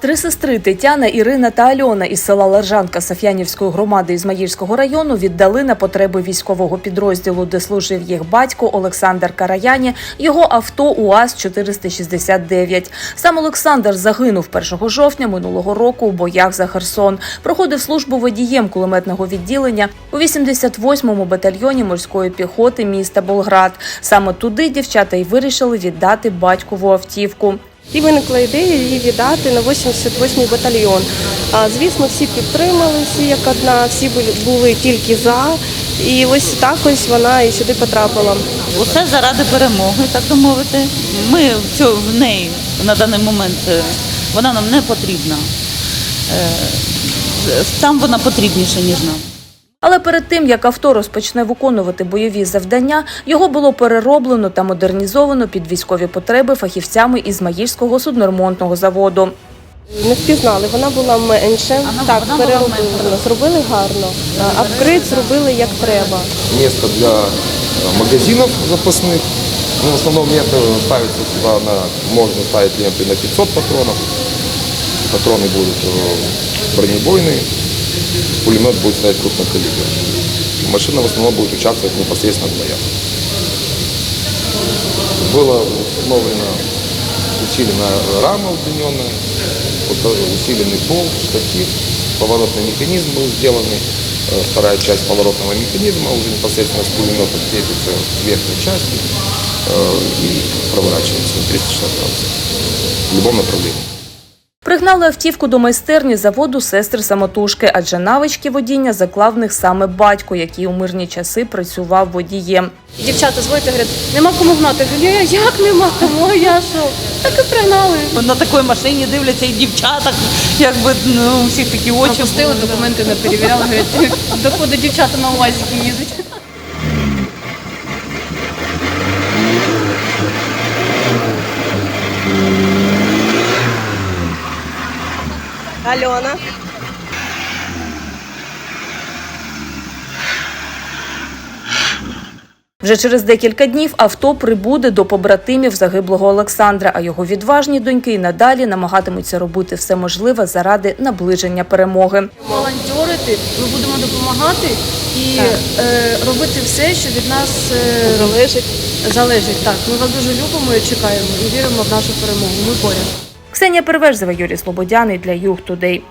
Три сестри Тетяна, Ірина та Альона із села Ларжанка Саф'янівської громади Ізмаїльського району віддали на потреби військового підрозділу, де служив їх батько Олександр Караяні, його авто УАЗ 469. Сам Олександр загинув 1 жовтня минулого року у боях за Херсон. Проходив службу водієм кулеметного відділення у 88-му батальйоні морської піхоти міста Болград. Саме туди дівчата й вирішили віддати батькову автівку. І виникла ідея її віддати на 88-й батальйон. Звісно, всі підтримали, всі як одна, всі були, тільки за. І ось так ось вона і сюди потрапила. Усе заради перемоги, так би мовити. Ми в цьо- в неї на даний момент е, вона нам не потрібна. Е, Там вона потрібніша, ніж нам. Але перед тим як авто розпочне виконувати бойові завдання, його було перероблено та модернізовано під військові потреби фахівцями Ізмаїльського судноремонтного заводу. Не впізнали, вона була менше. Вона- так, вона була переробили, менша. зробили гарно. А апгрейд зробили як треба. место для э, магазинов запасных. Ну, в основном это ставится сюда на, можно ставить ленты на 500 патронов. Патроны будут э, бронебойные. Пулемет будет стоять крупнокалиберный. Машина в основном будет участвовать непосредственно в боях. Было установлено усиленная рама удлиненная, усиленный пол, штатив, поворотный механизм был сделанный. Э, Вторая часть поворотного механизма уже непосредственно с пулемета крепится к верхней части э, и проворачивается на 360 градусов в любом направлении. Пригнали автівку до майстерні заводу сестри самотужки, адже навички водіння заклав в них саме батько, який у мирні часи працював водієм. Дівчата зводять і говорять, нема кому гнати. Я говорю, «Я- як нема кому, я що? Так і пригнали. На такій машині дивляться і дівчата, якби ну, у всіх такі очі. Пустили, документи не перевіряли, говорять, доходить дівчата на УАЗіки їздять. Альона. Вже через декілька днів авто прибуде до побратимів загиблого Олександра, а його відважні доньки надалі намагатимуться робити все можливе заради наближення перемоги. Волонтерити, ми будемо допомагати і е, робити все, що від нас е, Залежить. залежить. Так, ми вас дуже любимо і чекаємо і віримо в нашу перемогу. Ми поряд. Ксенія Переверзева, Юрій Слободяний для Юг Тудей.